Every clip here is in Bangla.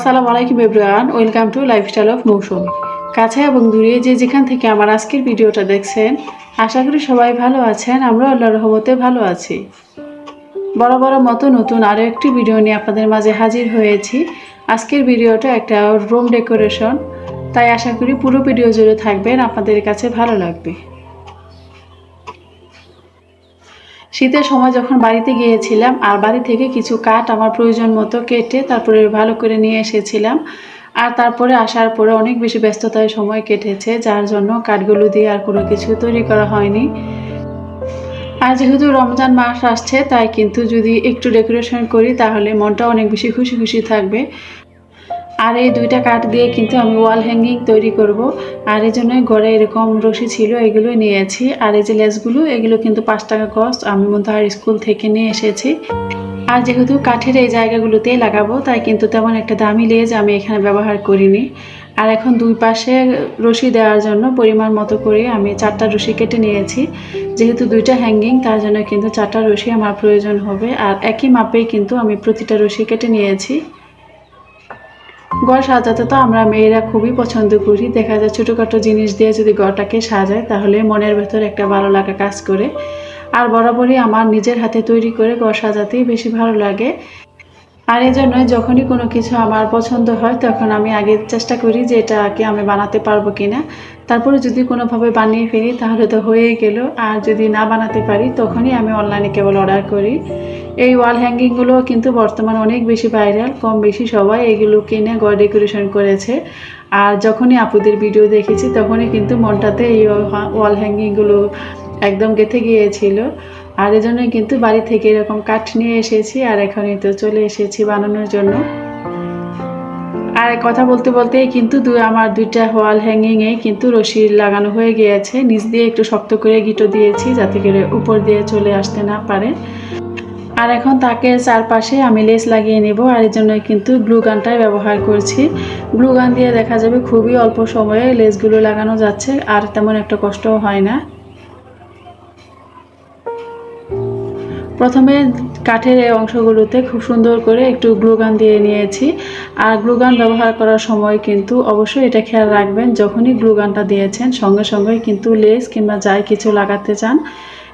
আসসালামু আলাইকুম everyone, welcome to lifestyle of Mousum. কাছে এবং দূরে যে যেখান থেকে আমার আজকের ভিডিওটা দেখছেন, আশা করি সবাই ভালো আছেন আমরা আল্লাহ রহমতে ভালো আছি। বড় বড় মতো নতুন আরও একটি ভিডিও নিয়ে আপনাদের মাঝে হাজির হয়েছি। আজকের ভিডিওটা একটা রুম ডেকোরেশন তাই আশা করি পুরো ভিডিও জুড়ে থাকবেন, আপনাদের কাছে ভালো লাগবে। শীতের সময় যখন বাড়িতে গিয়েছিলাম, আর বাড়ি থেকে কিছু কাঠ আমার প্রয়োজন মতো কেটে তারপরে ভালো করে নিয়ে এসেছিলাম। আর তারপরে আসার পরে অনেক বেশি ব্যস্ততায় সময় কেটেছে, যার জন্য কাঠগুলো দিয়ে আর কোনো কিছু তৈরি করা হয়নি। আর যেহেতু রমজান মাস আসছে, তাই কিন্তু যদি একটু ডেকোরেশন করি, তাহলে মনটা অনেক বেশি খুশি খুশি থাকবে। আর এই দুইটা কাঠ দিয়ে কিন্তু আমি ওয়াল হ্যাঙ্গিং তৈরি করব। আর এই জন্যই ঘরে এরকম রশি ছিল এগুলো নিয়েছি। আর এই যে লেসগুলো, এগুলো কিন্তু পাঁচ টাকা কস্ট আমি মন্তাহার স্কুল থেকে নিয়ে এসেছি। আর যেহেতু কাঠের এই জায়গাগুলোতেই লাগাবো, তাই কিন্তু তেমন একটা দামি লেজ আমি এখানে ব্যবহার করিনি। আর এখন দুই পাশে রশি দেওয়ার জন্য পরিমাণ মতো করে আমি চারটা রশি কেটে নিয়েছি। যেহেতু দুইটা হ্যাঙ্গিং তার জন্য কিন্তু চারটা রশি আমার প্রয়োজন হবে। আর একই মাপেই কিন্তু আমি প্রতিটা রশি কেটে নিয়েছি। ঘর সাজাতে তো আমরা মেয়েরা খুবই পছন্দ করি। দেখা যায় ছোটোখাটো জিনিস দিয়ে যদি ঘরটাকে সাজায়, তাহলে মনের ভেতর একটা ভালো লাগা কাজ করে। আর বরাবরই আমার নিজের হাতে তৈরি করে ঘর সাজাতেই বেশি ভালো লাগে। আর এই জন্যই যখনই কোনো কিছু আমার পছন্দ হয়, তখন আমি আগে চেষ্টা করি যে এটাকে আমি বানাতে পারব কিনা। তারপরে যদি কোনোভাবে বানিয়ে ফেলি, তাহলে তো হয়েই গেল। আর যদি না বানাতে পারি, তখনই আমি অনলাইনে কেবল অর্ডার করি। এই ওয়াল হ্যাঙ্গিংগুলো কিন্তু বর্তমানে অনেক বেশি ভাইরাল কম বেশি সবাই এগুলো কিনে ঘর ডেকোরেশন করেছে। আর যখনই আপুদের ভিডিও দেখেছি, তখনই কিন্তু মনটাতে এই ওয়াল হ্যাঙ্গিংগুলো একদম গেঁথে গিয়েছিল। আর এজন্যই কিন্তু বাড়ি থেকে এরকম কাঠ নিয়ে এসেছি আর এখনই তো চলে এসেছি বানানোর জন্য। আর কথা বলতে বলতেই কিন্তু দু, আমার দুইটা ওয়াল হ্যাঙ্গিংয়ে কিন্তু রশি লাগানো হয়ে গিয়েছে। নিচ দিয়ে একটু শক্ত করে গিটো দিয়েছি যাতে করে উপর দিয়ে চলে আসতে না পারে। আর এখন তাকে চারপাশে আমি লেস লাগিয়ে নেব। আর এই জন্য কিন্তু গ্লু গানটাই ব্যবহার করছি। গ্লু গান দিয়ে দেখা যাবে খুবই অল্প সময়ে লেসগুলো লাগানো যাচ্ছে, আর তেমন একটা কষ্টও হয় না। প্রথমে কাঠের এই অংশগুলোতে খুব সুন্দর করে একটু গ্লুগান দিয়ে নিয়েছি। আর গ্লুগান ব্যবহার করার সময় কিন্তু অবশ্যই এটা খেয়াল রাখবেন, যখনই গ্লুগানটা দিয়েছেন, সঙ্গে সঙ্গে কিন্তু লেস কিংবা যাই কিছু লাগাতে চান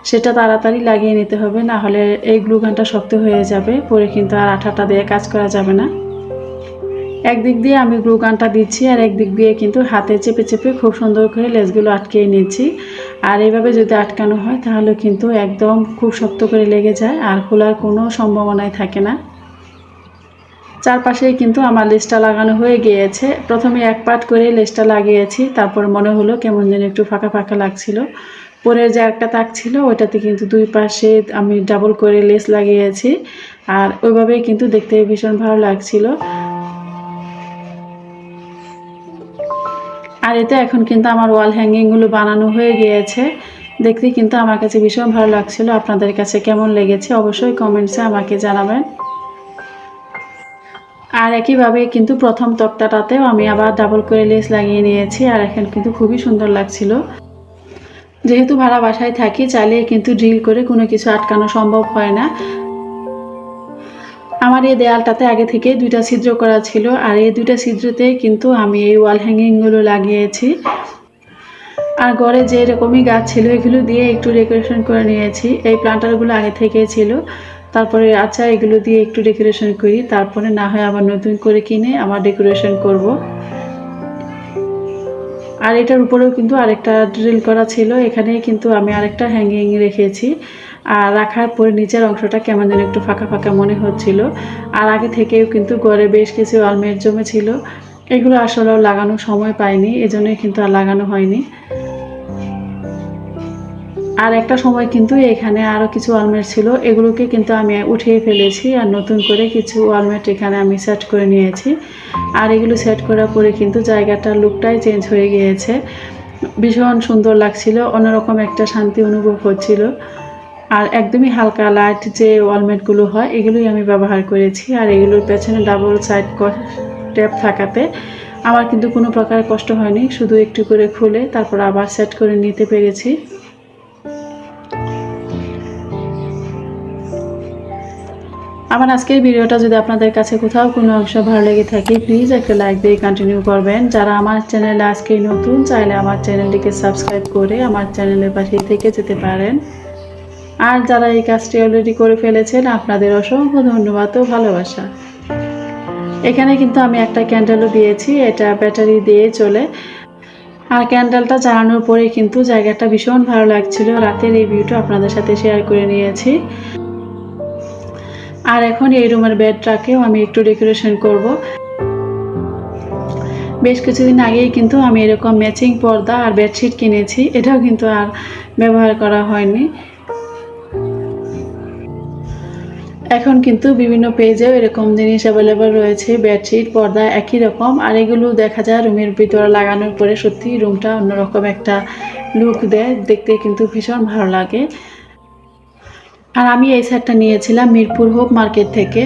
সেটা তাড়াতাড়ি লাগিয়ে নিতে হবে, না হলে এই গ্লুগানটা শক্ত হয়ে যাবে, পরে কিন্তু আর আঠাটা দিয়ে কাজ করা যাবে না। একদিক দিয়ে আমি গ্লু গানটা দিচ্ছি, আর একদিক দিয়ে কিন্তু হাতে চেপে চেপে খুব সুন্দর করে লেসগুলো আটকিয়ে নিচ্ছি। আর এইভাবে যদি আটকানো হয়, তাহলে কিন্তু একদম খুব শক্ত করে লেগে যায়, আর খোলার কোনো সম্ভাবনাই থাকে না। চারপাশেই কিন্তু আমার লেসটা লাগানো হয়ে গিয়েছে। প্রথমে এক পাট করে লেসটা লাগিয়েছি, তারপর মনে হলো কেমন যেন একটু ফাঁকা ফাঁকা লাগছিল। পরের যে একটা তাক ছিল, ওইটাতে কিন্তু দুই পাশে আমি ডাবল করে লেস লাগিয়েছি। আর ওইভাবেই কিন্তু দেখতে ভীষণ ভালো লাগছিল। আর এতে এখন কিন্তু আমার ওয়াল হ্যাঙ্গিংগুলো বানানো হয়ে গিয়েছে। দেখতে কিন্তু আমার কাছে ভীষণ ভালো লাগছিল। আপনাদের কাছে কেমন লেগেছে অবশ্যই কমেন্টসে আমাকে জানাবেন। আর একইভাবে কিন্তু প্রথম তক্তাটাতেও আমি আবার ডাবল করে লেস লাগিয়ে নিয়েছি। আর এখন কিন্তু খুবই সুন্দর লাগছিল। যেহেতু ভাড়া বাসায় থাকি, চালিয়ে কিন্তু ড্রিল করে কোনো কিছু আটকানো সম্ভব হয় না। আমার এই দেয়ালটাতে আগে থেকে দুইটা ছিদ্র করা ছিল, আর এই দুইটা ছিদ্রতে কিন্তু আমি এই ওয়াল হ্যাঙ্গিংগুলো লাগিয়েছি। আর ঘরে যে রকমই গাছ ছিল, এগুলো দিয়ে একটু ডেকোরেশন করে নিয়েছি। এই প্লান্টারগুলো আগে থেকে ছিল। তারপরে আচ্ছা এগুলো দিয়ে একটু ডেকোরেশন করি। তারপরে না হয় আবার নতুন করে কিনে আমার ডেকোরেশন করব। আর এটার উপরেও কিন্তু আরেকটা ড্রিল করা ছিল। এখানে কিন্তু আমি আরেকটা হ্যাঙ্গিং রেখেছি। আর রাখার পরে নিচের অংশটা কেমন যেন একটু ফাঁকা ফাঁকা মনে হচ্ছিল। আর আগে থেকেও কিন্তু ঘরে বেশ কিছু আলমের জমে ছিল। এগুলো আসলে লাগানোর সময় পাইনি, এজন্যই কিন্তু আর লাগানো হয়নি। আর একটা সময় কিন্তু এখানে আরও কিছু আলমেট ছিল, এগুলোকে কিন্তু আমি উঠিয়ে ফেলেছি আর নতুন করে কিছু আলমেট এখানে আমি সেট করে নিয়েছি। আর এগুলো সেট করার পরে কিন্তু জায়গাটার লুকটাই চেঞ্জ হয়ে গিয়েছে। ভীষণ সুন্দর লাগছিল, অন্যরকম একটা শান্তি অনুভব হচ্ছিল। আর একদমই হালকা লাইট যে ওয়ালমেটগুলো হয়, এগুলোই আমি ব্যবহার করেছি। আর এগুলোর পেছনে ডাবল সাইড ট্যাপ থাকাতে আমার কিন্তু কোনো প্রকার কষ্ট হয়নি, শুধু একটু করে খুলে তারপর আবার সেট করে নিতে পেরেছি। আমার আজকের ভিডিওটা যদি আপনাদের কাছে কোথাও কোনো অংশ ভালো লেগে থাকে প্লিজ একটা লাইক দিয়ে কন্টিনিউ করবেন। যারা আমার চ্যানেলে আজকে নতুন, চাইলে আমার চ্যানেলটিকে সাবস্ক্রাইব করে আমার চ্যানেলের পাশে থেকে যেতে পারেন। আর যারা এই কাজটি অলরেডি করে ফেলেছেন, আপনাদের অসংখ্য ধন্যবাদ ও ভালোবাসা। এখানে কিন্তু আমি একটা ক্যান্ডেলও দিয়েছি, এটা ব্যাটারি দিয়ে চলে। আর ক্যান্ডেলটা জ্বালানোর পরে কিন্তু জায়গাটা ভীষণ ভালো লাগছিল। রাতের এই ভিউটা আপনাদের সাথে শেয়ার করে নিয়েছি। আর এখন এই রুমের বেডটাকেও আমি একটু ডেকোরেশন করব। বেশ কিছুদিন আগেই কিন্তু আমি এরকম ম্যাচিং পর্দা আর বেডশিট কিনেছি, এটাও কিন্তু আর ব্যবহার করা হয়নি। এখন কিন্তু বিভিন্ন পেজেও এরকম জিনিস অ্যাভেলেবল রয়েছে, বেডশিট, পর্দা একই রকম, আর এগুলো দেখা যায় রুমের ভিতরে লাগানোর পরে সত্যি রুমটা অন্যরকম একটা লুক দেয়, দেখতে কিন্তু ভীষণ ভালো লাগে। আর আমি এই সেটটা নিয়েছিলাম মিরপুর হোপ মার্কেট থেকে।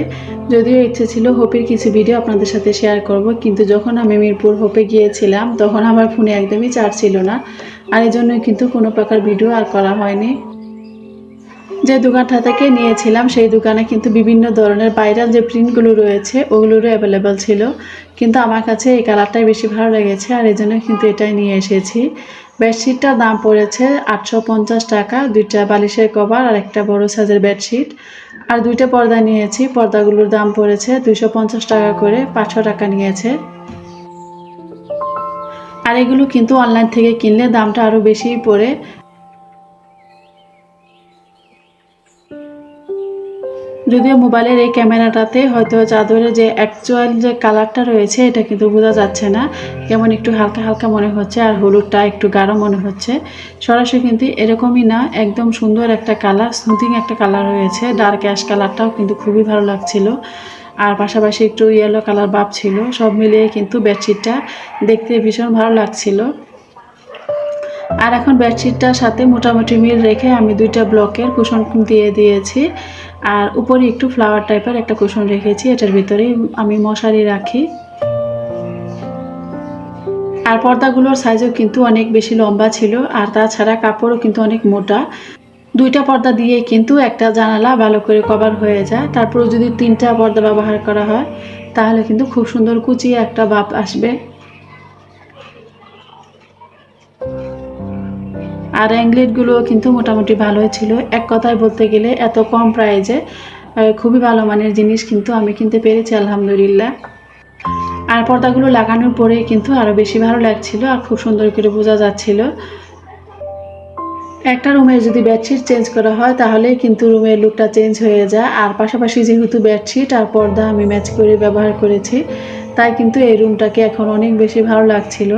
যদিও ইচ্ছে ছিল হোপের কিছু ভিডিও আপনাদের সাথে শেয়ার করব, কিন্তু যখন আমি মিরপুর হোপে গিয়েছিলাম, তখন আমার ফোনে একদমই চার্জ ছিল না। আর এই জন্যই কিন্তু কোনো প্রকার ভিডিও আর করা হয়নি। যে দোকানটা থেকে নিয়েছিলাম, সেই দোকানে কিন্তু বিভিন্ন ধরনের ভাইরাল যে প্রিন্টগুলো রয়েছে, ওগুলোরও অ্যাভেলেবেল ছিল। কিন্তু আমার কাছে এই কালারটাই বেশি ভালো লেগেছে, আর এই জন্য কিন্তু এটাই নিয়ে এসেছি। বেডশিটটার দাম পড়েছে আটশো পঞ্চাশ টাকা, দুইটা বালিশের কভার আর একটা বড় সাইজের বেডশিট। আর দুইটা পর্দা নিয়েছি, পর্দাগুলোর দাম পড়েছে দুইশো পঞ্চাশ টাকা করে, পাঁচশো টাকা নিয়েছে। আর এগুলো কিন্তু অনলাইন থেকে কিনলে দামটা আরও বেশিই পড়ে। যদিও মোবাইলের এই ক্যামেরাটাতে হয়তো চাদরের যে অ্যাকচুয়াল যে কালারটা রয়েছে, এটা কিন্তু বোঝা যাচ্ছে না। কেমন একটু হালকা হালকা মনে হচ্ছে আর হলুদটা একটু গাঢ় মনে হচ্ছে। সরাসরি কিন্তু এরকমই না, একদম সুন্দর একটা কালার স্মুথিং একটা কালার রয়েছে। ডার্ক অ্যাশ কালারটাও কিন্তু খুবই ভালো লাগছিল। আর পাশাপাশি একটু ইয়েলো কালার বাপ ছিল। সব মিলিয়ে কিন্তু বেডশিটটা দেখতে ভীষণ ভালো লাগছিল। আর এখন বেডশিটটার সাথে মোটামুটি মিল রেখে আমি দুইটা ব্লকের কুশন দিয়ে দিয়েছি। আর উপরে একটু ফ্লাওয়ার টাইপের একটা কুশন রেখেছি, এটার ভিতরে আমি মশারি রাখি। আর পর্দাগুলোর সাইজও কিন্তু অনেক বেশি লম্বা ছিল, আর তাছাড়া কাপড়ও কিন্তু অনেক মোটা। দুইটা পর্দা দিয়ে কিন্তু একটা জানালা ভালো করে কভার হয়ে যায়। তারপরে যদি তিনটা পর্দা ব্যবহার করা হয়, তাহলে কিন্তু খুব সুন্দর কুচিয়ে একটা বাপ আসবে। আর অ্যাংলেটগুলো কিন্তু মোটামুটি ভালোই ছিল। এক কথায় বলতে গেলে এত কম প্রাইজে খুবই ভালো মানের জিনিস কিন্তু আমি কিনতে পেরেছি, আলহামদুলিল্লাহ। আর পর্দাগুলো লাগানোর পরে কিন্তু আরও বেশি ভালো লাগছিল আর খুব সুন্দর করে বোঝা যাচ্ছিল। একটা রুমের যদি বেডশিট চেঞ্জ করা হয়, তাহলে কিন্তু রুমের লুকটা চেঞ্জ হয়ে যায়। আর পাশাপাশি যেহেতু বেডশিট আর পর্দা আমি ম্যাচ করে ব্যবহার করেছি, তাই কিন্তু এই রুমটাকে এখন অনেক বেশি ভালো লাগছিল।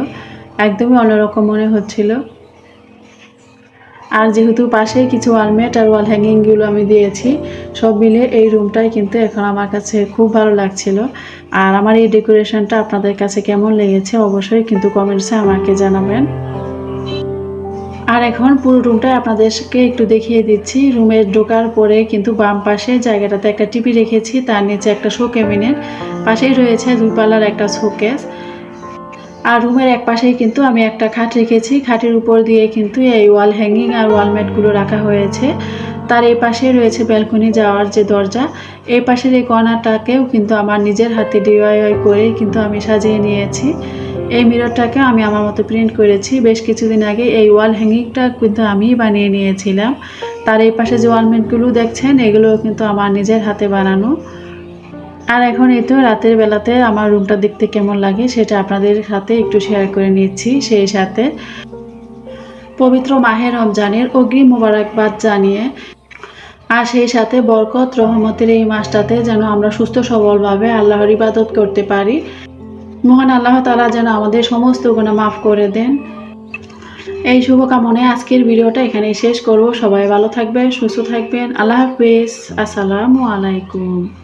একদমই অন্যরকম মনে হচ্ছিল। আর যেহেতু পাশে কিছু ওয়ালমেট আর ওয়াল হ্যাঙ্গিংগুলো আমি দিয়েছি, সব মিলে এই রুমটাই কিন্তু এখন আমার কাছে খুব ভালো লাগছিল। আর আমার এই ডেকোরেশনটা আপনাদের কাছে কেমন লেগেছে অবশ্যই কিন্তু কমেন্টসে আমাকে জানাবেন। আর এখন পুরো রুমটাই আপনাদেরকে একটু দেখিয়ে দিচ্ছি। রুমের ঢোকার পরে কিন্তু বাম পাশে জায়গাটাতে একটা টিপি রেখেছি, তার নিচে একটা শো ক্যাবিনেট পাশেই রয়েছে দুই পাল্লার একটা শোকেস। আর রুমের এক পাশেই কিন্তু আমি একটা খাট রেখেছি। খাটের উপর দিয়ে কিন্তু এই ওয়াল হ্যাঙ্গিং আর ওয়ালমেটগুলো রাখা হয়েছে। তার এই পাশে রয়েছে ব্যালকনি যাওয়ার যে দরজা। এই পাশের এই কর্নারটাকেও কিন্তু আমার নিজের হাতে ডিওয়াই করে কিন্তু আমি সাজিয়ে নিয়েছি। এই মিররটাকে আমি আমার মতো প্রিন্ট করেছি। বেশ কিছুদিন আগে এই ওয়াল হ্যাঙ্গিংটা কিন্তু আমি বানিয়ে নিয়েছিলাম। তার এই পাশে যে ওয়ালমেটগুলো দেখছেন, এগুলোও কিন্তু আমার নিজের হাতে বানানো। আর এখন এই তো রাতের বেলাতে আমার রুমটা দেখতে কেমন লাগে সেটা আপনাদের সাথে একটু শেয়ার করে নিচ্ছি, সেই সাথে। পবিত্র মাহে রমজানের অগ্রিম মোবারকবাদ জানিয়ে, আর সেই সাথে বরকত, রহমতের এই মাসটাতে যেন আমরা সুস্থ, সবলভাবে আল্লাহর ইবাদত করতে পারি। মহান আল্লাহ তালা যেন আমাদের সমস্ত গুণা মাফ করে দেন। এই শুভকামনায় আজকের ভিডিওটা এখানেই শেষ করব। সবাই ভালো থাকবেন, সুস্থ থাকবেন। আল্লাহ হাফেজ। আসসালামু আলাইকুম।